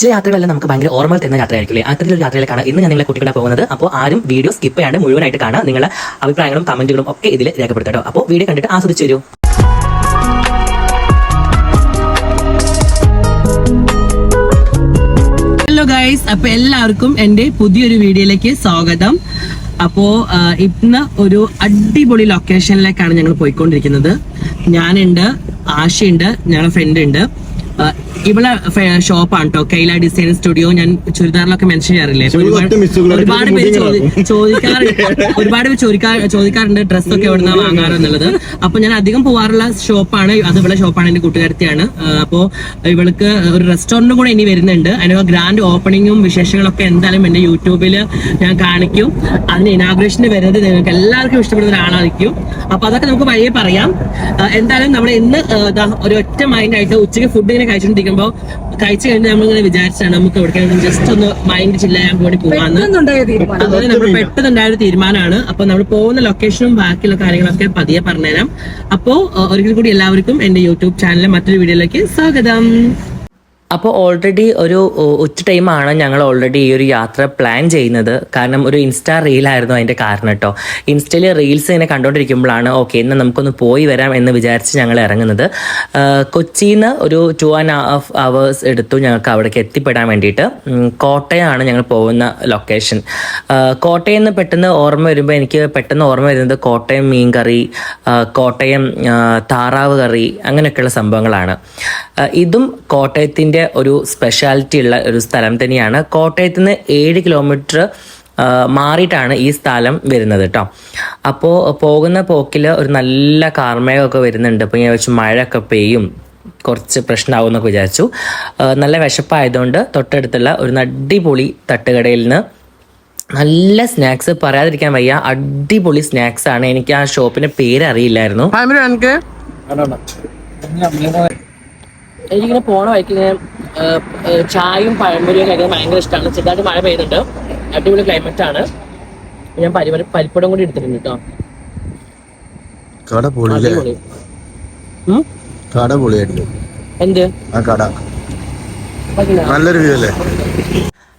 ചില യാത്രകളെല്ലാം നമുക്ക് ഭയങ്കര ഓർമ്മ തരുന്ന യാത്രയായിരിക്കില്ലേ? അത്തരത്തിലൊരു യാത്രയിലേക്കാണ് ഇന്ന് ഞാൻ നിങ്ങളെ കുട്ടികളെ പോകുന്നത്. അപ്പോൾ ആരും വീഡിയോ സ്കിപ്പ് ചെയ്യാണ്ട് മുഴുവനായിട്ട് കാണാം നിങ്ങളുടെ അഭിപ്രായങ്ങളും കമന്റുകളും ഒക്കെ ഇതിൽ രേഖപ്പെടുത്തട്ടോ അപ്പോൾ വീഡിയോ കണ്ടിട്ട് ആസ്വദിച്ചു വരൂ. ഹലോ ഗൈസ് അപ്പൊ എല്ലാവർക്കും എന്റെ പുതിയൊരു വീഡിയോയിലേക്ക് സ്വാഗതം. അപ്പോ ഇന്ന് ഒരു അടിപൊളി ലൊക്കേഷനിലേക്കാണ് ഞങ്ങൾ പോയിക്കൊണ്ടിരിക്കുന്നത്. ഞാനുണ്ട് ആശയുണ്ട് ഞങ്ങളുടെ ഫ്രണ്ട് ഉണ്ട്. ആ, ഇവളെ ഷോപ്പാണ് കേട്ടോ കൈല ഡിസൈൻ സ്റ്റുഡിയോ ഞാൻ ചുരിദാറിലൊക്കെ മെൻഷൻ ചെയ്യാറില്ലേ? ഒരുപാട് പേര് ചോദി- ചോദിക്കാറുണ്ട്. ഒരുപാട് പേര് ചോദിക്കാ- ചോദിക്കാറുണ്ട് ഡ്രസ്സൊക്കെ നിന്നാണ് വാങ്ങാറെന്നുള്ളത് അപ്പൊ ഞാൻ അധികം പോവാറുള്ള ഷോപ്പാണ് അത് ഇവിടെ ഷോപ്പാണ് എന്റെ കൂട്ടുകാരത്തിയാണ്. അപ്പോ ഇവൾക്ക് ഒരു റെസ്റ്റോറന്റും കൂടെ ഇനി വരുന്നുണ്ട്. അതിന് ഗ്രാൻഡ് ഓപ്പണിങ്ങും വിശേഷങ്ങളൊക്കെ എന്തായാലും എന്റെ യൂട്യൂബിൽ ഞാൻ കാണിക്കും. അതിന് ഇനാഗ്രേഷന് വരുന്നത് നിങ്ങൾക്ക് എല്ലാവർക്കും ഇഷ്ടപ്പെടുന്ന ഒരാളായിരിക്കും. അപ്പൊ അതൊക്കെ നമുക്ക് വഴിയെ പറയാം. എന്തായാലും നമ്മൾ ഇന്ന് ഒരു ഒറ്റ മൈൻഡായിട്ട് ഉച്ചയ്ക്ക് ഫുഡ് ഇങ്ങനെ കഴിച്ചുകൊണ്ടിരിക്കുമ്പോൾ കഴിച്ചു കഴിഞ്ഞ് നമ്മളിങ്ങനെ വിചാരിച്ചാണ് നമുക്ക് എവിടെ ജസ്റ്റ് ഒന്ന് മൈൻഡ് ചില്ലാൻ കൂടി പോകാന്ന് അതുപോലെ നമ്മൾ പെട്ടെന്നുണ്ടായ ഒരു തീരുമാനമാണ്. അപ്പൊ നമ്മൾ പോകുന്ന ലൊക്കേഷനും ബാക്കിയുള്ള കാര്യങ്ങളൊക്കെ പതിയെ പറഞ്ഞുതരാം. അപ്പോ ആ, ഒരിക്കൽ കൂടി എല്ലാവർക്കും എന്റെ യൂട്യൂബ് ചാനലിലെ മറ്റൊരു വീഡിയോയിലേക്ക് സ്വാഗതം. അപ്പോൾ ഓൾറെഡി ഒരു ഉച്ച ടൈമാണ് ഞങ്ങൾ ഓൾറെഡി ഈ ഒരു യാത്ര പ്ലാൻ ചെയ്യുന്നത്. കാരണം ഒരു ഇൻസ്റ്റാ റീലായിരുന്നു അതിന്റെ കാരണം കേട്ടോ ഇൻസ്റ്റയിൽ റീൽസ് ഇങ്ങനെ കണ്ടുകൊണ്ടിരിക്കുമ്പോഴാണ് ഓക്കെ ഇന്ന് നമുക്കൊന്ന് പോയി വരാം എന്ന് വിചാരിച്ച് ഞങ്ങൾ ഇറങ്ങുന്നത്. കൊച്ചിയിൽ നിന്ന് ഒരു ടു ആൻഡ് ഹാഫ് അവേഴ്സ് എടുത്തു ഞങ്ങൾക്ക് അവിടേക്ക് എത്തിപ്പെടാൻ വേണ്ടിയിട്ട്. കോട്ടയമാണ് ഞങ്ങൾ പോകുന്ന ലൊക്കേഷൻ കോട്ടയം നിന്ന് പെട്ടെന്ന് ഓർമ്മ വരുമ്പോൾ എനിക്ക് പെട്ടെന്ന് ഓർമ്മ വരുന്നത് കോട്ടയം മീൻ കറി കോട്ടയം താറാവ് കറി അങ്ങനെയൊക്കെയുള്ള സംഭവങ്ങളാണ്. ഇതും കോട്ടയത്തിന്റെ ഒരു സ്പെഷ്യാലിറ്റി ഉള്ള ഒരു സ്ഥലം തന്നെയാണ്. കോട്ടയത്ത് നിന്ന് ഏഴ് കിലോമീറ്റർ മാറിയിട്ടാണ് ഈ സ്ഥലം വരുന്നത് കേട്ടോ അപ്പോൾ പോകുന്ന പോക്കിൽ ഒരു നല്ല കാർമേഘമൊക്കെ വരുന്നുണ്ട്. അപ്പോൾ ഞാൻ വെച്ച് മഴയൊക്കെ പെയ്യും. കുറച്ച് പ്രശ്നമാവും എന്നൊക്കെ വിചാരിച്ചു. നല്ല വിശപ്പായതുകൊണ്ട് തൊട്ടടുത്തുള്ള ഒരു അടിപൊളി തട്ടുകടയിൽ നിന്ന് നല്ല സ്നാക്സ് പറയാതിരിക്കാൻ വയ്യ. അടിപൊളി സ്നാക്സ് ആണ് എനിക്ക് ആ ഷോപ്പിന്റെ പേര് അറിയില്ലായിരുന്നു എനിക്കിങ്ങനെ പോണ വഴിക്ക് ഇങ്ങനെ ചായയും പഴംപൊരിയും കഴിക്കാൻ ഭയങ്കര ഇഷ്ടമാണ് ചെറുതായിട്ട് മഴ പെയ്യുന്നുണ്ട്. അടിപൊളി ക്ലൈമറ്റ് ആണ്. ഞാൻ പരിപാടി പരിപ്പടം കൂടി എടുത്തിട്ടുണ്ട് കേട്ടോ കട കട പൊളിയായിരുന്നു എന്ത്? ആ കട. നല്ലൊരു വ്യൂ അല്ലേ?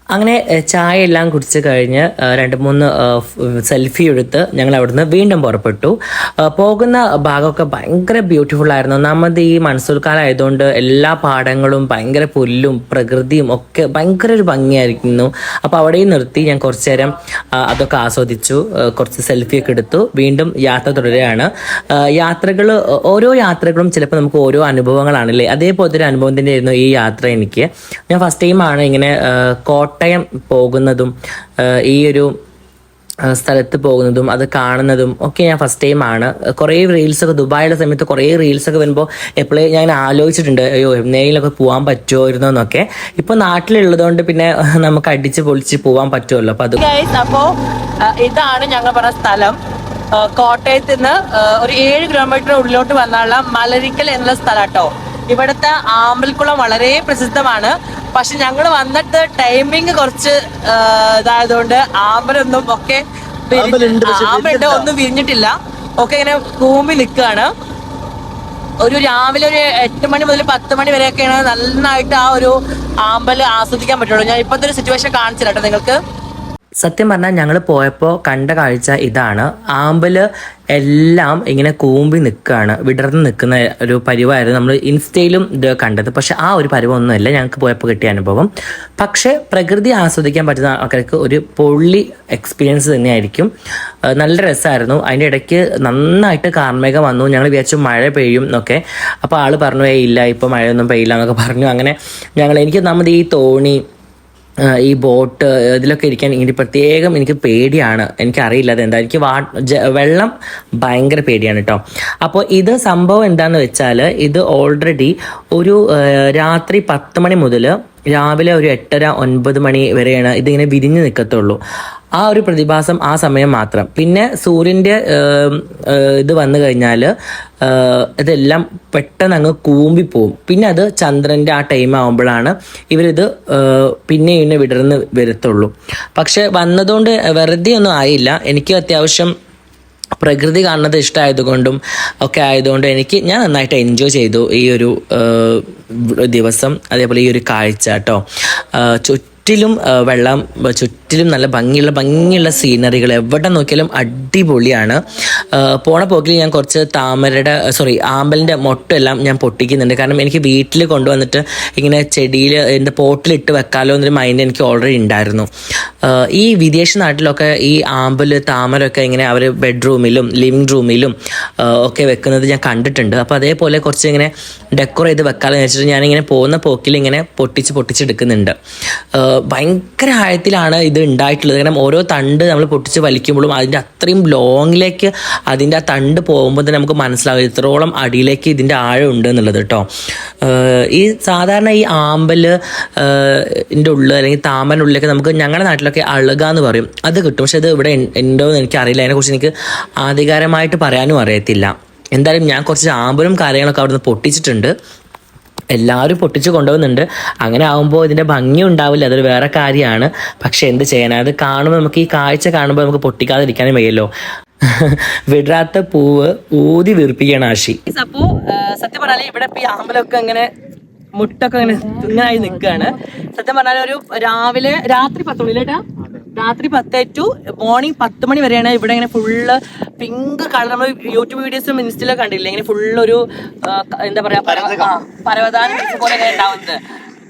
അങ്ങനെ ചായ എല്ലാം കുടിച്ച് കഴിഞ്ഞ് രണ്ട് മൂന്ന് സെൽഫി എടുത്ത് ഞങ്ങൾ അവിടുന്ന് വീണ്ടും പുറപ്പെട്ടു. പോകുന്ന ഭാഗമൊക്കെ ഭയങ്കര ബ്യൂട്ടിഫുൾ ആയിരുന്നു. ഒന്നാമത് ഈ മൺസൂൺ കാലം ആയതുകൊണ്ട് എല്ലാ പാടങ്ങളും ഭയങ്കര പുല്ലും പ്രകൃതിയും ഒക്കെ ഭയങ്കര ഒരു ഭംഗിയായിരിക്കുന്നു. അപ്പോൾ അവിടെയും നിർത്തി ഞാൻ കുറച്ചു നേരം അതൊക്കെ ആസ്വദിച്ചു. കുറച്ച് സെൽഫിയൊക്കെ എടുത്തു. വീണ്ടും യാത്ര തുടരുകയാണ്. യാത്രകൾ ഓരോ യാത്രകളും ചിലപ്പോൾ നമുക്ക് ഓരോ അനുഭവങ്ങളാണല്ലേ? അതേപോലത്തെ ഒരു അനുഭവം തന്നെയായിരുന്നു ഈ യാത്ര എനിക്ക്. ഞാൻ ഫസ്റ്റ് ടൈമാണ് ഇങ്ങനെ ആ, കോട്ടയം പോകുന്നതും ഈ ഒരു സ്ഥലത്ത് പോകുന്നതും അത് കാണുന്നതും ഒക്കെ ഞാൻ ഫസ്റ്റ് ടൈം ആണ്. കുറേ റീൽസൊക്കെ ദുബായിയുടെ സമയത്ത് കുറേ റീൽസൊക്കെ വരുമ്പോൾ എപ്പോഴേ ഞാൻ ആലോചിച്ചിട്ടുണ്ട് അയ്യോ എന്തെങ്കിലുമൊക്കെ പോകാൻ പറ്റുമായിരുന്നോ എന്നൊക്കെ. ഇപ്പൊ നാട്ടിലുള്ളതുകൊണ്ട് പിന്നെ നമുക്ക് അടിച്ച് പൊളിച്ച് പോകാൻ പറ്റുമല്ലോ. അപ്പൊ അത് അപ്പോ ഇതാണ് ഞങ്ങൾ പറഞ്ഞ സ്ഥലം. കോട്ടയത്ത് നിന്ന് ഒരു ഏഴ് കിലോമീറ്റർ ഉള്ളിലോട്ട് വന്നുള്ള മലരിക്കൽ എന്നുള്ള സ്ഥലം കേട്ടോ. ഇവിടുത്തെ ആമ്പൽക്കുളം വളരെ പ്രസിദ്ധമാണ്. പക്ഷെ ഞങ്ങൾ വന്നിട്ട് ടൈമിങ് കുറച്ച് ഇതായതുകൊണ്ട് ആമ്പലൊന്നും ഒക്കെ ആമ്പലുണ്ട് ഒന്നും വിരിഞ്ഞിട്ടില്ല ഒക്കെ ഇങ്ങനെ കൂമ്പി നിൽക്കുകയാണ് ഒരു രാവിലെ ഒരു എട്ട് മണി മുതൽ പത്ത് മണി വരെയൊക്കെയാണ് നന്നായിട്ട് ആ ഒരു ആമ്പൽ ആസ്വദിക്കാൻ പറ്റുള്ളൂ. ഞാൻ ഇപ്പോഴത്തെ ഒരു സിറ്റുവേഷൻ കാണിച്ചില്ല കേട്ടോ നിങ്ങൾക്ക്. സത്യം പറഞ്ഞാൽ ഞങ്ങൾ പോയപ്പോൾ കണ്ട കാഴ്ച ഇതാണ്. ആമ്പൽ എല്ലാം ഇങ്ങനെ കൂമ്പി നിൽക്കുകയാണ് വിടർന്ന് നിൽക്കുന്ന ഒരു പരിവായിരുന്നു നമ്മൾ ഇൻസ്റ്റയിലും ഇത് കണ്ടത്. പക്ഷെ ആ ഒരു പരിവൊന്നുമല്ല ഞങ്ങൾക്ക് പോയപ്പോൾ കിട്ടിയ അനുഭവം. പക്ഷേ പ്രകൃതി ആസ്വദിക്കാൻ പറ്റുന്ന ആൾക്കാർക്ക് ഒരു പൊള്ളി എക്സ്പീരിയൻസ് തന്നെയായിരിക്കും. നല്ല രസമായിരുന്നു അതിന്റെ ഇടയ്ക്ക് നന്നായിട്ട് കാർമേഘം വന്നു. ഞങ്ങൾ വിചാരിച്ചു മഴ പെയ്യും എന്നൊക്കെ. അപ്പോൾ ആൾ പറഞ്ഞു "ഏയ് ഇല്ല ഇപ്പോൾ മഴയൊന്നും പെയ്യില്ല എന്നൊക്കെ പറഞ്ഞു. അങ്ങനെ ഞങ്ങൾ എനിക്ക് നമ്മുടെ ഈ തോണി ഈ ബോട്ട് ഇതിലൊക്കെ ഇരിക്കാൻ എനിക്ക് പ്രത്യേകം എനിക്ക് പേടിയാണ്. എനിക്കറിയില്ല അത് എന്താ എനിക്ക് വാ വെള്ളം ഭയങ്കര പേടിയാണ് കേട്ടോ അപ്പോൾ ഇത് സംഭവം എന്താണെന്ന് വെച്ചാൽ ഇത് ഓൾറെഡി ഒരു രാത്രി പത്ത് മണി മുതൽ രാവിലെ ഒരു എട്ടര ഒൻപത് മണി വരെയാണ് ഇതിങ്ങനെ വിരിഞ്ഞ് നിൽക്കത്തുള്ളൂ ആ ഒരു പ്രതിഭാസം ആ സമയം മാത്രം. പിന്നെ സൂര്യന്റെ ഇത് വന്നു കഴിഞ്ഞാൽ ഇതെല്ലാം പെട്ടെന്ന് അങ്ങ് കൂമ്പിപ്പോവും. പിന്നെ അത് ചന്ദ്രന്റെ ആ ടൈം ആകുമ്പോഴാണ് ഇവരിത് പിന്നെ പിന്നെ വിടർന്ന് വരത്തുള്ളൂ. പക്ഷെ വന്നതുകൊണ്ട് വെറുതെ ഒന്നും ആയില്ല. എനിക്ക് അത്യാവശ്യം പ്രകൃതി കാണുന്നത് ഇഷ്ടമായതുകൊണ്ടും ഒക്കെ ആയതുകൊണ്ട് എനിക്ക് ഞാൻ നന്നായിട്ട് എൻജോയ് ചെയ്തു ഈ ഒരു ദിവസം അതേപോലെ ഈ ഒരു കാഴ്ച കേട്ടോ. ചുറ്റിലും വെള്ളം ചുറ്റിലും നല്ല ഭംഗിയുള്ള ഭംഗിയുള്ള സീനറികൾ എവിടെ നോക്കിയാലും അടിപൊളിയാണ്. പോണ പോക്കിൽ ഞാൻ കുറച്ച് താമരയുടെ സോറി ആമ്പലിന്റെ മൊട്ടെല്ലാം ഞാൻ പൊട്ടിക്കുന്നുണ്ട്. കാരണം എനിക്ക് വീട്ടിൽ കൊണ്ടുവന്നിട്ട് ഇങ്ങനെ ചെടിയിൽ എന്റെ പോട്ടിലിട്ട് വെക്കാലോ എന്നൊരു മൈൻഡ് എനിക്ക് ഓൾറെഡി ഉണ്ടായിരുന്നു. ഈ വിദേശ നാട്ടിലൊക്കെ ഈ ആമ്പൽ താമരൊക്കെ ഇങ്ങനെ അവർ ബെഡ്റൂമിലും ലിവിങ് റൂമിലും ഒക്കെ വെക്കുന്നത് ഞാൻ കണ്ടിട്ടുണ്ട്. അപ്പോൾ അതേപോലെ കുറച്ച് ഇങ്ങനെ ഡെക്കോർ ചെയ്ത് വെക്കാമെന്ന് വെച്ചിട്ട് ഞാനിങ്ങനെ പോകുന്ന പോക്കിൽ ഇങ്ങനെ പൊട്ടിച്ച് പൊട്ടിച്ചെടുക്കുന്നുണ്ട് ഭയങ്കര ആഴത്തിലാണ് ഇത് ഉണ്ടായിട്ടുള്ളത്. കാരണം ഓരോ തണ്ട് നമ്മൾ പൊട്ടിച്ച് വലിക്കുമ്പോഴും അതിന്റെ അത്രയും ലോങ്ങിലേക്ക് അതിന്റെ ആ തണ്ട് പോകുമ്പോൾ തന്നെ നമുക്ക് മനസ്സിലാവും ഇത്രോളം അടിയിലേക്ക് ഇതിന്റെ ആഴം ഉണ്ട് എന്നുള്ളത് കേട്ടോ. ഈ സാധാരണ ഈ ആമ്പൽ ഇതിന്റെ ഉള്ളിൽ അല്ലെങ്കിൽ താമരന്റെ ഉള്ളിലൊക്കെ നമുക്ക് ഞങ്ങളുടെ നാട്ടിലൊക്കെ അളുക എന്ന് പറയും. അത് കിട്ടും. പക്ഷെ അത് ഇവിടെ ഉണ്ടോ എന്ന് എനിക്കറിയില്ല. അതിനെക്കുറിച്ച് എനിക്ക് ആധികാരമായിട്ട് പറയാനും അറിയത്തില്ല. എന്തായാലും ഞാൻ കുറച്ച് ആമ്പലും കാര്യങ്ങളൊക്കെ അവിടുന്ന് പൊട്ടിച്ചിട്ടുണ്ട്. എല്ലാവരും പൊട്ടിച്ച് കൊണ്ടുപോകുന്നുണ്ട് അങ്ങനെ ആകുമ്പോൾ ഇതിന്റെ ഭംഗി ഉണ്ടാവില്ല. അതൊരു വേറെ കാര്യമാണ്. പക്ഷേ എന്ത് ചെയ്യാനാണ് അത് കാണുമ്പോൾ നമുക്ക് ഈ കാഴ്ച കാണുമ്പോൾ നമുക്ക് പൊട്ടിക്കാതിരിക്കാനും വയ്യല്ലോ. വിടരാത്ത പൂവ് ഊതി വീർപ്പിക്കുകയാണ് ആശി. അപ്പോ സത്യം പറഞ്ഞാൽ ഇവിടെ ഈ ആമ്പലൊക്കെ ഇങ്ങനെ മുട്ടൊക്കെ ഇങ്ങനെ തുന്നായി നിൽക്കുകയാണ് സത്യം പറഞ്ഞാൽ ഒരു രാവിലെ രാത്രി പത്ത് മണിയിലേട്ടാ രാത്രി പത്ത് ടു മോർണിംഗ് പത്ത് മണി വരെയാണ് ഇവിടെ ഇങ്ങനെ ഫുള്ള് പിങ്ക് കളർ നമ്മൾ യൂട്യൂബ് വീഡിയോസും ഇൻസ്റ്റയിലൊക്കെ കണ്ടില്ലേ ഇങ്ങനെ ഫുള്ള് ഒരു എന്താ പറയാ പരവ- പരവതാനി പോലെ ഉണ്ടാവുന്നത്.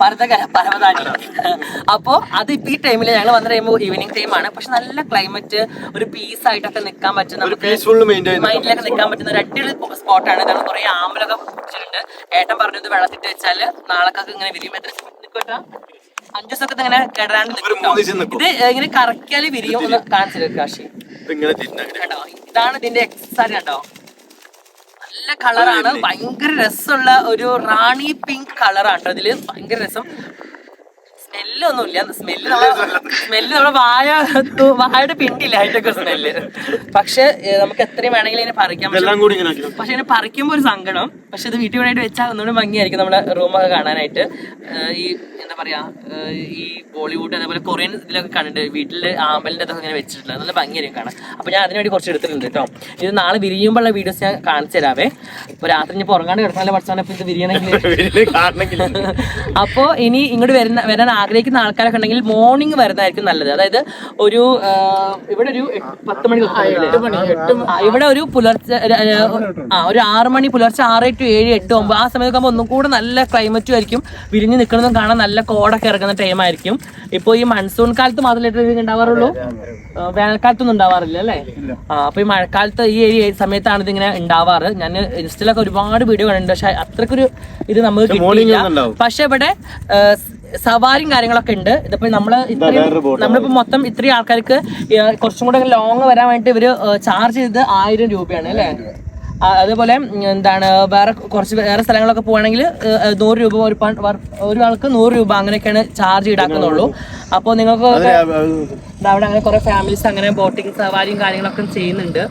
പരതകര പരവതാനി. അപ്പോ അത് ഇപ്പൊ ഈ ടൈമിൽ ഞങ്ങൾ വന്ന ടൈം ഈവനിങ് ടൈം ആണ്. പക്ഷെ നല്ല ക്ലൈമറ്റ് ഒരു പീസ് ആയിട്ടൊക്കെ നിൽക്കാൻ പറ്റുന്ന മൈൻഡിലൊക്കെ നിൽക്കാൻ പറ്റുന്ന ഒരു അടിപൊളി സ്പോട്ടാണ് ഇതാണ് കുറെ ആമ്പലൊക്കെ പിടിച്ചിട്ടുണ്ട് ഏട്ടൻ പറഞ്ഞത് വെള്ളത്തിട്ട് വെച്ചാൽ നാളെക്കൊക്കെ ഇങ്ങനെ വിരിയും എത്ര നിൽക്കട്ടാ അഞ്ചു ദിവസമൊക്കെ ഇങ്ങനെ കിടരാണ്ട്. ഇത് ഇങ്ങനെ കറക്കിയാൽ വിരിയും ഒന്ന് കാണിച്ചു കാശി. ഇങ്ങനെ തിരിഞ്ഞാൽ കണ്ടോ? ഇതാണ് ഇതിന്റെ എക്സസൈസ് കണ്ടോ? നല്ല കളറാണ്. ഭയങ്കര രസമുള്ള ഒരു റാണി പിങ്ക് കളറാണ് കേട്ടോ ഇതിൽ. ഭയങ്കര രസം. സ്മെല്ലൊന്നുമില്ല. സ്മെല്ല് സ്മെല്ല് നമ്മുടെ വായ വായയുടെ പിണ്ടില്ല അതിന്റെ സ്മെല്ല്. പക്ഷെ നമുക്ക് എത്രയും വേണമെങ്കിലും ഇതിനെ ആക്കി പക്ഷെ ഇതിനെ പറിക്കുമ്പോൾ ഒരു സങ്കടം. പക്ഷെ ഇത് വീട്ടിൽ വേണ്ടിയിട്ട് വെച്ചാൽ ഒന്നുകൂടി ഭംഗിയായിരിക്കും നമ്മുടെ റൂമൊക്കെ കാണാനായിട്ട്. ഈ എന്താ പറയാ ഈ ബോളിവുഡ് അതേപോലെ കൊറിയൻ ഇതിലൊക്കെ കണ്ടിട്ട് വീട്ടിൽ ആമ്പലിന്റെ അതൊക്കെ ഇങ്ങനെ വെച്ചിട്ടുണ്ട്. നല്ല ഭംഗിയായിരിക്കും കാണാൻ. അപ്പൊ ഞാൻ അതിനുവേണ്ടി കുറച്ച് എടുത്തിട്ടുണ്ട് കേട്ടോ. ഇത് നാളെ വിരിയുമ്പോഴുള്ള വീഡിയോസ് ഞാൻ കാണിച്ചു തരാവേ. അപ്പൊ രാത്രി ഞാൻ പുറങ്ങാണ്ട് കിടക്കാനുള്ള പഠിച്ചാൽ ഇത് വിരിയണമെങ്കിൽ അപ്പോ ഇനി ഇങ്ങോട്ട് വരുന്ന വരാൻ ആഗ്രഹിക്കുന്ന ആൾക്കാരൊക്കെ ഉണ്ടെങ്കിൽ മോർണിംഗ് വരുന്നതായിരിക്കും നല്ലത്. അതായത് ഒരു ഇവിടെ ഒരു പത്ത് മണി ഇവിടെ ഒരു പുലർച്ചെ ആ ഒരു ആറ് മണി പുലർച്ചെ ആറ് ടു ഏഴ് എട്ട് ഒമ്പത് ആ സമയത്ത് ഒന്നും കൂടെ നല്ല ക്ലൈമറ്റും ആയിരിക്കും. വിരിഞ്ഞ് നിൽക്കുന്നതും കാണാൻ നല്ല കോടൊക്കെ ഇറങ്ങുന്ന ടൈം ആയിരിക്കും. ഇപ്പോൾ ഈ മൺസൂൺ കാലത്ത് മാത്രമേ ഇത് ഉണ്ടാവാറുള്ളൂ വേനൽക്കാലത്തൊന്നും ഉണ്ടാവാറില്ല അല്ലേ? ആ അപ്പൊ ഈ മഴക്കാലത്ത് ഈ ഏരിയ സമയത്താണ് ഇതിങ്ങനെ ഉണ്ടാവാറ് ഞാൻ ഇൻസ്റ്റയിലൊക്കെ ഒരുപാട് വീഡിയോ കണ്ടിട്ടുണ്ട്. പക്ഷെ അത്രക്കൊരു ഇത് നമുക്ക് കിട്ടിയില്ല. പക്ഷെ ഇവിടെ സവാരിയും കാര്യങ്ങളൊക്കെ ഉണ്ട്. ഇതിപ്പോ നമ്മൾ ഇത്രയും നമ്മളിപ്പോ മൊത്തം ഇത്രയും ആൾക്കാർക്ക് കുറച്ചും കൂടെ ലോങ് വരാൻ വേണ്ടി ഇവർ ചാർജ് ചെയ്തത് ആയിരം രൂപയാണ് അല്ലേ? അതേപോലെ എന്താണ് വേറെ കുറച്ച് വേറെ സ്ഥലങ്ങളൊക്കെ പോവാണെങ്കിൽ നൂറ് രൂപ ഒരു ഒരാൾക്ക് നൂറ് രൂപ അങ്ങനെയൊക്കെയാണ് ചാർജ് ഈടാക്കുന്നുള്ളൂ അപ്പോൾ നിങ്ങൾക്ക് അവിടെ അങ്ങനെ കുറെ ഫാമിലീസ് അങ്ങനെ ബോട്ടിങ് സവാരിയും കാര്യങ്ങളൊക്കെ ചെയ്യുന്നുണ്ട്.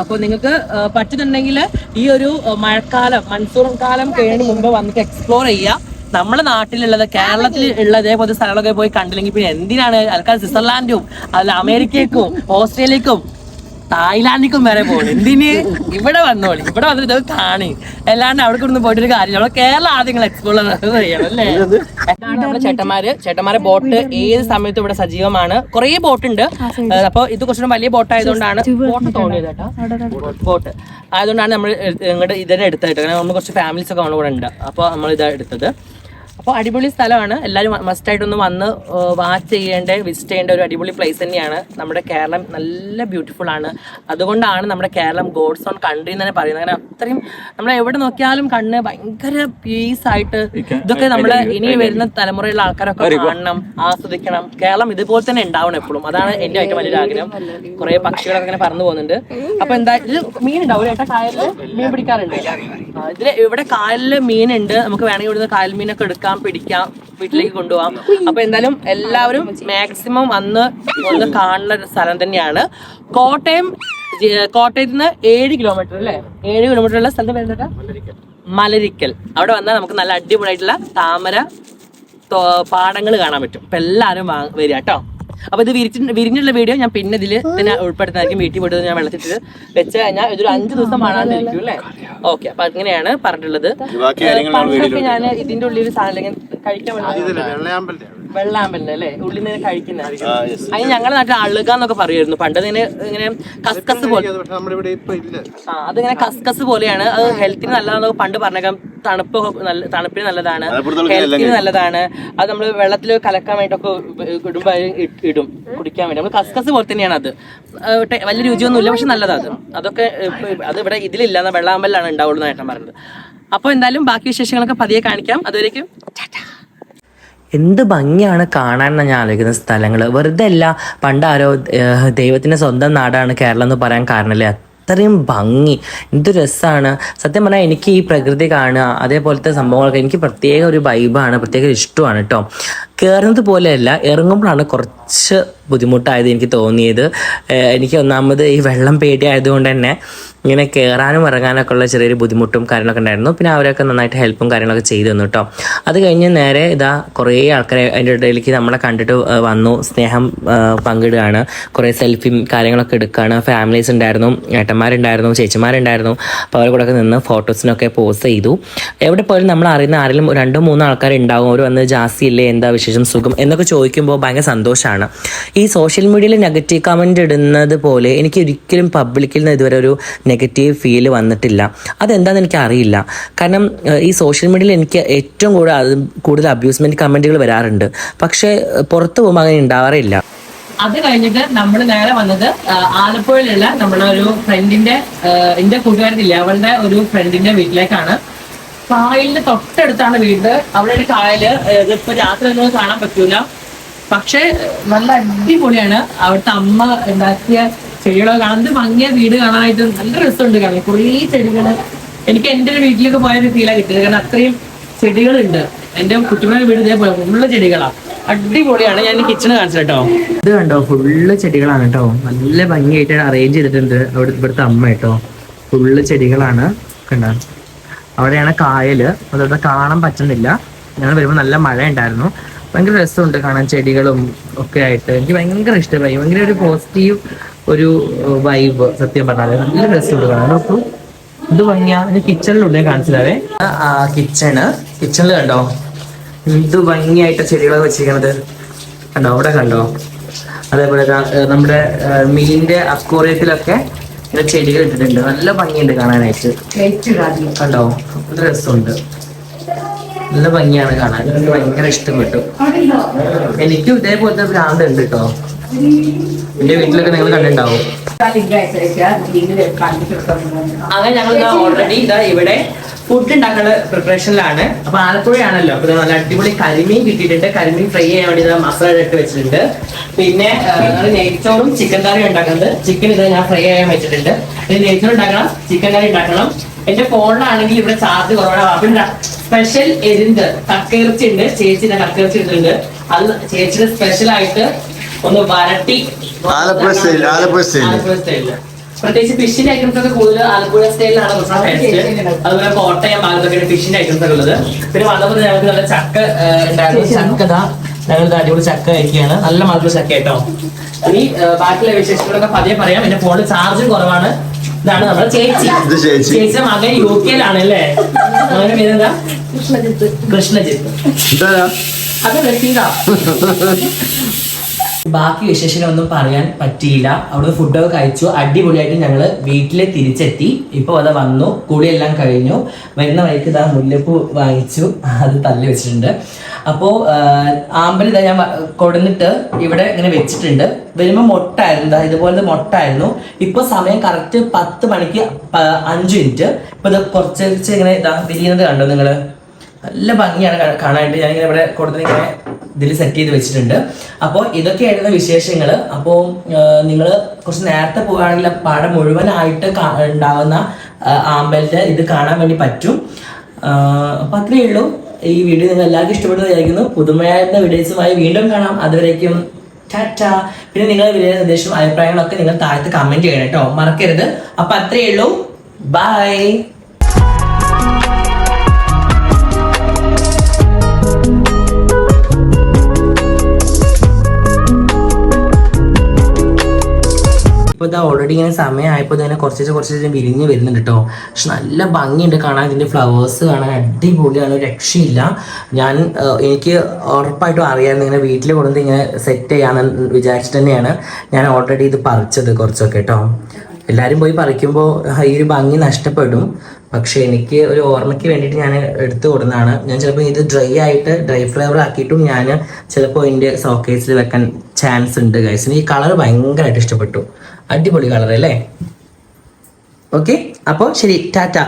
അപ്പോൾ നിങ്ങൾക്ക് പറ്റുന്നുണ്ടെങ്കിൽ ഈ ഒരു മഴക്കാലം മൺസൂൺ കാലം കഴിഞ്ഞ മുമ്പ് വന്നിട്ട് എക്സ്പ്ലോർ ചെയ്യുക നമ്മുടെ നാട്ടിലുള്ളത് കേരളത്തിൽ ഉള്ള ഇതേപോലത്തെ സ്ഥലങ്ങളൊക്കെ പോയി കണ്ടില്ലെങ്കിൽ പിന്നെ എന്തിനാണ് ആൾക്കാർ സ്വിറ്റ്സർലാൻഡും അതിൽ അമേരിക്കയ്ക്കും ഓസ്ട്രേലിയക്കും തായ്ലാന്റിക്കും വരെ പോകണം എന്തിന്? ഇവിടെ വന്നോളി. ഇവിടെ വന്നിട്ട് കാണി. അല്ലാണ്ട് അവിടെ കൊണ്ട് പോയിട്ടൊരു കാര്യം നമ്മളെ കേരള ആദ്യം എക്സ്പ്ലോർ ചെയ്യണം അല്ലേ? നമ്മുടെ ചേട്ടന്മാര്. ചേട്ടന്മാരെ ബോട്ട് ഏത് സമയത്തും ഇവിടെ സജീവമാണ്. കുറേ ബോട്ട് ഉണ്ട്. അപ്പൊ ഇത് കുറച്ചുകൂടെ വലിയ ബോട്ട് ആയതുകൊണ്ടാണ് ബോട്ട് തോന്നിയത് കേട്ടോ. ബോട്ട് ആയതുകൊണ്ടാണ് നമ്മൾ ഇങ്ങോട്ട് ഇതിനെ എടുത്തത്. കേട്ടോ കാരണം നമ്മൾ കുറച്ച് ഫാമിലീസ് ഒക്കെ നമ്മുടെ കൂടെ ഉണ്ട്. അപ്പോൾ നമ്മൾ ഇതാ എടുത്തത്. അപ്പോൾ അടിപൊളി സ്ഥലമാണ്. എല്ലാവരും മസ്റ്റ് ആയിട്ടൊന്ന് വന്ന് വാച്ച് ചെയ്യേണ്ട വിസിറ്റ് ചെയ്യേണ്ട ഒരു അടിപൊളി പ്ലേസ് തന്നെയാണ്. നമ്മുടെ കേരളം നല്ല ബ്യൂട്ടിഫുൾ ആണ്. അതുകൊണ്ടാണ് നമ്മുടെ കേരളം ഗോഡ്സ് ഓൺ കൺട്രി എന്ന് തന്നെ പറയുന്നത്. അങ്ങനെ അത്രയും നമ്മൾ എവിടെ നോക്കിയാലും കണ്ണ് ഭയങ്കര പീസ് ആയിട്ട് ഇതൊക്കെ നമ്മൾ ഇനി വരുന്ന തലമുറയിലുള്ള ആൾക്കാരൊക്കെ കാണണം ആസ്വദിക്കണം. കേരളം ഇതുപോലെ തന്നെ ഉണ്ടാവണം എപ്പോഴും. അതാണ് എന്റെ ഏറ്റവും വലിയൊരു ആഗ്രഹം. കുറെ പക്ഷികളൊക്കെ ഇങ്ങനെ പറന്നു പോകുന്നുണ്ട്. അപ്പൊ എന്താ ഇത് മീൻ ഉണ്ടാവും ഏട്ടാ കായലിൽ മീൻ പിടിക്കാറുണ്ട്. ഇതിൽ ഇതിൽ ഇവിടെ കായലിൽ മീനുണ്ട്. നമുക്ക് വേണമെങ്കിൽ ഇവിടുന്ന് കായൽ മീനൊക്കെ എടുക്കാം. പിടിക്കാം വീട്ടിലേക്ക് കൊണ്ടുപോകാം അപ്പൊ എന്തായാലും എല്ലാവരും മാക്സിമം വന്ന് ഒന്ന് കാണുന്ന ഒരു സ്ഥലം തന്നെയാണ്. കോട്ടയം കോട്ടയത്ത് നിന്ന് ഏഴ് കിലോമീറ്റർ അല്ലേ? ഏഴ് കിലോമീറ്റർ ഉള്ള സ്ഥലത്ത് പേരെന്താ? മലരിക്കൽ. അവിടെ വന്നാൽ നമുക്ക് നല്ല അടിപൊളിയായിട്ടുള്ള താമര പാടങ്ങൾ കാണാൻ പറ്റും. അപ്പൊ എല്ലാവരും വരിക കേട്ടോ. അപ്പൊ ഇത് വിരിച്ച് വിരിഞ്ഞുള്ള വീഡിയോ ഞാൻ പിന്നെ ഇതിൽ തന്നെ ഉൾപ്പെടുത്തുന്നതായിരിക്കും. വീട്ടിൽ പോയിട്ട് ഞാൻ വെള്ളത്തിട്ട് വെച്ച് കഴിഞ്ഞാൽ ഇതൊരു അഞ്ച് ദിവസം കാണാണ്ടിരിക്കും അല്ലേ? ഓക്കെ അപ്പൊ അങ്ങനെയാണ് പറഞ്ഞിട്ടുള്ളത്. പണ്ടൊക്കെ ഞാൻ ഇതിന്റെ ഉള്ളിൽ സാധനം കഴിക്കാൻ വെള്ളാമ്പലിന്റെ അല്ലേ? ഉള്ളിൽ നിന്ന് കഴിക്കുന്ന അതിന് ഞങ്ങളുടെ നാട്ടിൽ അളുക എന്നൊക്കെ പറയുമായിരുന്നു. പണ്ട് ഇങ്ങനെ ഇങ്ങനെ കസ്കസ് പോലെ അതിങ്ങനെ കസ്കസ് പോലെയാണ്. അത് ഹെൽത്തിന് നല്ലതാണെന്നൊക്കെ പണ്ട് പറഞ്ഞേക്കാം. തണുപ്പ് നല്ല തണുപ്പിന് നല്ലതാണ്. ഹെൽത്തിന് നല്ലതാണ്. അത് നമ്മൾ വെള്ളത്തിൽ കലക്കാൻ വേണ്ടിയിട്ടൊക്കെ ഇടുമ്പോൾ ഇടും. കുടിക്കാൻ വേണ്ടി. നമ്മൾ കസ്കസ് പോലെ തന്നെയാണ് അത്. വലിയ രുചിയൊന്നും വലിയ രുചിയൊന്നുമില്ല പക്ഷെ നല്ലതാണ് അത്. അതൊക്കെ അത് ഇവിടെ ഇതിലില്ല എന്നാ വെള്ളാമ്പലാണ് ഉണ്ടാവുള്ളൂ എന്ന് ഏട്ടൻ പറഞ്ഞത്. അപ്പോൾ എന്തായാലും ബാക്കി വിശേഷങ്ങളൊക്കെ പതിയെ കാണിക്കാം. അതുവരേക്കും എന്ത് ഭംഗിയാണ് കാണാൻ എന്ന് ഞാൻ ആലോചിക്കുന്ന സ്ഥലങ്ങൾ വെറുതെ അല്ല പണ്ട് ആരോ ഏഹ്, ദൈവത്തിന്റെ സ്വന്തം നാടാണ് കേരളം എന്ന് പറയാൻ കാരണമല്ലേ അത്രയും ഭംഗി. എന്ത് രസമാണ് സത്യം പറഞ്ഞാൽ എനിക്ക് ഈ പ്രകൃതി കാണുക അതേപോലത്തെ സംഭവങ്ങളൊക്കെ എനിക്ക് പ്രത്യേക ഒരു വൈബാണ് പ്രത്യേക ഇഷ്ടമാണ് കേട്ടോ കയറുന്നത് പോലെയല്ല ഇറങ്ങുമ്പോഴാണ് കുറച്ച് ബുദ്ധിമുട്ടായത് എനിക്ക് തോന്നിയത്. എനിക്ക് ഒന്നാമത് ഈ വെള്ളം പേടിയായതുകൊണ്ട് തന്നെ ഇങ്ങനെ കയറാനും ഇറങ്ങാനൊക്കെ ഉള്ള ചെറിയൊരു ബുദ്ധിമുട്ടും കാര്യങ്ങളൊക്കെ ഉണ്ടായിരുന്നു. പിന്നെ അവരൊക്കെ നന്നായിട്ട് ഹെൽപ്പും കാര്യങ്ങളൊക്കെ ചെയ്തു തന്നു കേട്ടോ അത് കഴിഞ്ഞ് നേരെ ഇതാ കുറേ ആൾക്കാരെ അതിന്റെ ഇടയിലേക്ക് നമ്മളെ കണ്ടിട്ട് വന്നു. സ്നേഹം പങ്കിടുകയാണ്. കുറേ സെൽഫിയും കാര്യങ്ങളൊക്കെ എടുക്കുകയാണ്. ഫാമിലീസ് ഉണ്ടായിരുന്നു ഏട്ടന്മാരുണ്ടായിരുന്നു ചേച്ചിമാരുണ്ടായിരുന്നു. അപ്പോൾ അവരുടെ കൂടെ നിന്ന് ഫോട്ടോസിനൊക്കെ പോസ്റ്റ് ചെയ്തു. എവിടെ പോലും നമ്മൾ അറിയുന്ന ആരെങ്കിലും രണ്ടോ മൂന്നോ ആൾക്കാർ ഉണ്ടാവും അവർ വന്ന് ജാസി ഇല്ലേ എന്താ വിശേഷം സുഖം എന്നൊക്കെ ചോദിക്കുമ്പോൾ ഭയങ്കര സന്തോഷമാണ് ഈ സോഷ്യൽ മീഡിയയിൽ നെഗറ്റീവ് കമന്റ് ഇടുന്നത് പോലെ എനിക്ക് ഒരിക്കലും പബ്ലിക്കിൽ നിന്ന് ഇതുവരെ ഒരു നെഗറ്റീവ് ഫീൽ വന്നിട്ടില്ല. അതെന്താണെന്ന് എനിക്ക് അറിയില്ല. കാരണം ഈ സോഷ്യൽ മീഡിയയിൽ എനിക്ക് ഏറ്റവും കൂടുതൽ കൂടുതൽ അബ്യൂസ്മെന്റ് കമന്റുകൾ വരാറുണ്ട്. പക്ഷേ പുറത്തു പോകുമ്പോൾ അങ്ങനെ ഉണ്ടാവാറില്ല. അത് കഴിഞ്ഞിട്ട് നമ്മൾ നേരെ വന്നത് ആലപ്പുഴയിലുള്ള നമ്മുടെ ഒരു ഫ്രണ്ടിന്റെ എന്റെ കൂട്ടുകാരത്തില്ല? അവളുടെ ഒരു ഫ്രണ്ടിന്റെ വീട്ടിലേക്കാണ്. കായലിന്റെ തൊട്ടടുത്താണ് വീട്. അവിടെ ഒരു കായൽ ഇതിപ്പോ രാത്രി ഒന്നും കാണാൻ പറ്റൂല. പക്ഷെ നല്ല അടിപൊളിയാണ്. അവിടുത്തെ അമ്മ ഉണ്ടാക്കിയ ചെടികളൊക്കെ കാണാൻ ഭംഗിയ വീട് കാണാനായിട്ട്. നല്ല രസമുണ്ട് കാണാൻ. കുറേ ചെടികൾ. എനിക്ക് എന്റെ ഒരു വീട്ടിലേക്ക് പോയൊരു ഫീലാണ് കിട്ടിയത്. കാരണം അത്രയും ചെടികളുണ്ട്. എന്റെ കുട്ടികളുടെ വീട് ഇതേപോലെ ഫുള്ള് ചെടികളാ. അടിപൊളിയാണ്. ഞാൻ കിച്ചണ് കാണിച്ചു കേട്ടോ ഇത് കണ്ടോ? ഫുള്ള് ചെടികളാണ് കേട്ടോ. നല്ല ഭംഗിയായിട്ട് അറേഞ്ച് ചെയ്തിട്ടുണ്ട്. അവിടെ ഇവിടുത്തെ അമ്മ കേട്ടോ. ഫുള്ള് ചെടികളാണ്. കണ്ടോ? അവിടെയാണ് കായൽ. അതവിടെ കാണാൻ പറ്റുന്നില്ല. ഞങ്ങൾ വരുമ്പോൾ നല്ല മഴ ഉണ്ടായിരുന്നു ഭയങ്കര രസമുണ്ട് കാണാൻ ചെടികളും ഒക്കെ ആയിട്ട്. എനിക്ക് ഭയങ്കര ഇഷ്ടമായി. ഭയങ്കര ഒരു പോസിറ്റീവ് ഒരു വൈബ് സത്യം പറഞ്ഞാൽ നല്ല രസമുണ്ട് കാണാൻ. നോക്കൂ. ഇത് ഭംഗിയാ. കിച്ചണിലുണ്ട് ഞാൻ ആ കിച്ചണ് കിച്ചണിൽ കണ്ടോ? എന്ത് ഭംഗിയായിട്ട് ചെടികളൊക്കെ വെച്ചിരിക്കണത്. കണ്ടോ? അവിടെ കണ്ടോ? അതേപോലെ നമ്മുടെ മീനിന്റെ അക്വോറിയത്തിലൊക്കെ ഇങ്ങനെ ചെടികൾ ഇട്ടിട്ടുണ്ട്. നല്ല ഭംഗിയുണ്ട് കാണാനായിട്ട്. കണ്ടോ? നല്ല രസമുണ്ട്. നല്ല ഭംഗിയാണ് കാണാൻ. എനിക്ക് ഭയങ്കര ഇഷ്ടപ്പെട്ടു. എനിക്കും ഇതേപോലത്തെ ഭ്രാന്ത് ഉണ്ട് കേട്ടോ എന്റെ വീട്ടിലൊക്കെ നിങ്ങൾ കണ്ടിട്ടുണ്ടാവും. ഓൾറെഡി ഇതാ ഇവിടെ ഫുഡ് ഉണ്ടാക്കുന്ന പ്രിപ്പറേഷനിലാണ് അപ്പൊ ആലപ്പുഴയാണല്ലോ. അപ്പൊ നല്ല അടിപൊളി കരിമീൻ കിട്ടിയിട്ടുണ്ട്. കരിമീൻ ഫ്രൈ ചെയ്യാൻ വേണ്ടി മസാല ഇട്ട് വെച്ചിട്ടുണ്ട്. പിന്നെ നെയ്ച്ചോറും ചിക്കൻ കറിയും ഉണ്ടാക്കുന്നത് ചിക്കൻ ഇത് ഞാൻ ഫ്രൈ ചെയ്യാൻ വെച്ചിട്ടുണ്ട്. നെയ്ച്ചോറ് ഉണ്ടാക്കണം ചിക്കൻ കറി ഉണ്ടാക്കണം. എന്റെ ഫോണിലാണെങ്കിൽ ഇവിടെ ചാർജ് കുറവാണ്. അപ്പൊ സ്പെഷ്യൽ എരിന്ത് കക്കിറച്ചി ഉണ്ട്. ചേച്ചിന്റെ കക്കിറച്ചി ഇട്ടിട്ടുണ്ട്. അത് ചേച്ചിയുടെ സ്പെഷ്യൽ ആയിട്ട് ഒന്ന് വരട്ടി. ആലപ്പുഴ സ്റ്റൈൽ ആലപ്പുഴ സ്റ്റൈൽ ആലപ്പുഴ സ്റ്റൈലിൽ പ്രത്യേകിച്ച് ഫിഷിന്റെ ഐറ്റംസ് ഒക്കെ കൂടുതൽ ആലപ്പുഴ സ്റ്റൈലിലാണ് ടേസ്റ്റ് അതുപോലെ കോട്ടയം ഭാഗത്തൊക്കെ ഫിഷിന്റെ ഐറ്റംസ് ഒക്കെ ഉള്ളത്. പിന്നെ വന്നപ്പോൾ ഞങ്ങൾക്ക് നല്ല ചക്ക ഉണ്ടായിരുന്നു. ചക്ക ദാ ഞങ്ങൾ അടിപൊളി ചക്ക കഴിക്കുകയാണ്. നല്ല മധുര ചക്ക കേട്ടോ. ഇനി ആ, ബാക്കിയുള്ള വിശേഷങ്ങളൊക്കെ പതിയെ പറയാം. എന്റെ ഫോണിൽ ചാർജും കുറവാണ്. ഇതാണ് നമ്മുടെ ചേച്ചി. ചേച്ചി. ചേച്ചിയുടെ മകൻ യു കെയിലാണ് അല്ലേ? മകന്റെ പേരെന്താ? കൃഷ്ണജിത്ത്. കൃഷ്ണജിത്ത്. അത് രസീതാ ബാക്കി വിശേഷങ്ങളൊന്നും പറയാൻ പറ്റിയില്ല. അവിടെ ഫുഡൊക്കെ കഴിച്ചു. അടിപൊളിയായിട്ട് ഞങ്ങൾ വീട്ടിൽ തിരിച്ചെത്തി. ഇപ്പോൾ അത് വന്നു. കുളിയെല്ലാം കഴിഞ്ഞു. വരുന്ന വഴിക്ക് ഇതാ മുല്ലപ്പൂ വാങ്ങിച്ചു. അത് തല്ലി വെച്ചിട്ടുണ്ട്. അപ്പോൾ ആമ്പൽ ഇതാ ഞാൻ കൊടുന്നിട്ട് ഇവിടെ ഇങ്ങനെ വെച്ചിട്ടുണ്ട്. വരുമ്പോൾ മൊട്ടായിരുന്നു. ഇതാ ഇതുപോലത്തെ മൊട്ടായിരുന്നു. ഇപ്പോൾ സമയം കറക്റ്റ് പത്ത് മണിക്ക് അഞ്ച് മിനിറ്റ്. ഇപ്പോൾ ഇത് കുറച്ച് ഇങ്ങനെ ഇതാ വിരിയുന്നത് കണ്ടോ നിങ്ങൾ നല്ല ഭംഗിയാണ് കാണാനായിട്ട്. ഞാനിങ്ങനെ ഇവിടെ കൊടുത്ത് ഇങ്ങനെ ഇതിൽ സെറ്റ് ചെയ്ത് വെച്ചിട്ടുണ്ട്. അപ്പോൾ ഇതൊക്കെയായിരുന്നു വിശേഷങ്ങൾ അപ്പോൾ നിങ്ങൾ കുറച്ച് നേരത്തെ പോകുകയാണെങ്കിൽ പാടം മുഴുവനായിട്ട് ഉണ്ടാകുന്ന ആമ്പലിന്റെ ഇത് കാണാൻ വേണ്ടി പറ്റും. അപ്പോൾ അത്രയേ ഉള്ളൂ. ഈ വീഡിയോ നിങ്ങൾ എല്ലാവർക്കും ഇഷ്ടപ്പെടുന്ന വിചാരിക്കുന്നു. പുതുമയായിരുന്ന വീഡിയോസുമായി വീണ്ടും കാണാം. അതുവരേക്കും ടാറ്റ. പിന്നെ നിങ്ങളുടെ വിലയ നിർദ്ദേശവും അഭിപ്രായങ്ങളൊക്കെ നിങ്ങൾ താഴത്ത് കമന്റ് ചെയ്യണം കേട്ടോ. മറക്കരുത്. അപ്പോൾ അത്രയേ ഉള്ളൂ. ബൈ ഇപ്പോൾ ഇതാ ഓൾറെഡി ഇങ്ങനെ സമയമായപ്പോൾ തന്നെ കുറച്ച് കുറച്ച് വിരിഞ്ഞ് വരുന്നുണ്ട് കേട്ടോ പക്ഷെ നല്ല ഭംഗിയുണ്ട് കാണാൻ. ഇതിന്റെ ഫ്ലവേഴ്സ് കാണാൻ അടിപൊളിയാണ്. രക്ഷയില്ല. ഞാൻ എനിക്ക് ഉറപ്പായിട്ടും അറിയാമായിരുന്നു ഇങ്ങനെ വീട്ടിൽ കൊണ്ടുവന്ന് ഇങ്ങനെ സെറ്റ് ചെയ്യാമെന്ന് വിചാരിച്ചിട്ട് തന്നെയാണ് ഞാൻ ഓൾറെഡി ഇത് പറിച്ചത് കുറച്ചൊക്കെ കേട്ടോ എല്ലാവരും പോയി പറിക്കുമ്പോൾ ഈ ഒരു ഭംഗി നഷ്ടപ്പെടും. പക്ഷെ എനിക്ക് ഒരു ഓർമ്മയ്ക്ക് വേണ്ടിയിട്ട് ഞാൻ എടുത്തു കൊടുക്കുന്നതാണ് ഞാൻ ചിലപ്പോൾ ഇത് ഡ്രൈ ആയിട്ട് ഡ്രൈ ഫ്ലേവർ ആക്കിയിട്ടും ഞാൻ ചിലപ്പോൾ എന്റെ സോക്കേസിൽ വെക്കാൻ ചാൻസ് ഉണ്ട് ഗൈസിന് ഈ കളർ ഭയങ്കരമായിട്ട് ഇഷ്ടപ്പെട്ടു. അടിപൊളി കളർ അല്ലേ ഓക്കെ അപ്പോൾ ശരി ടാറ്റ.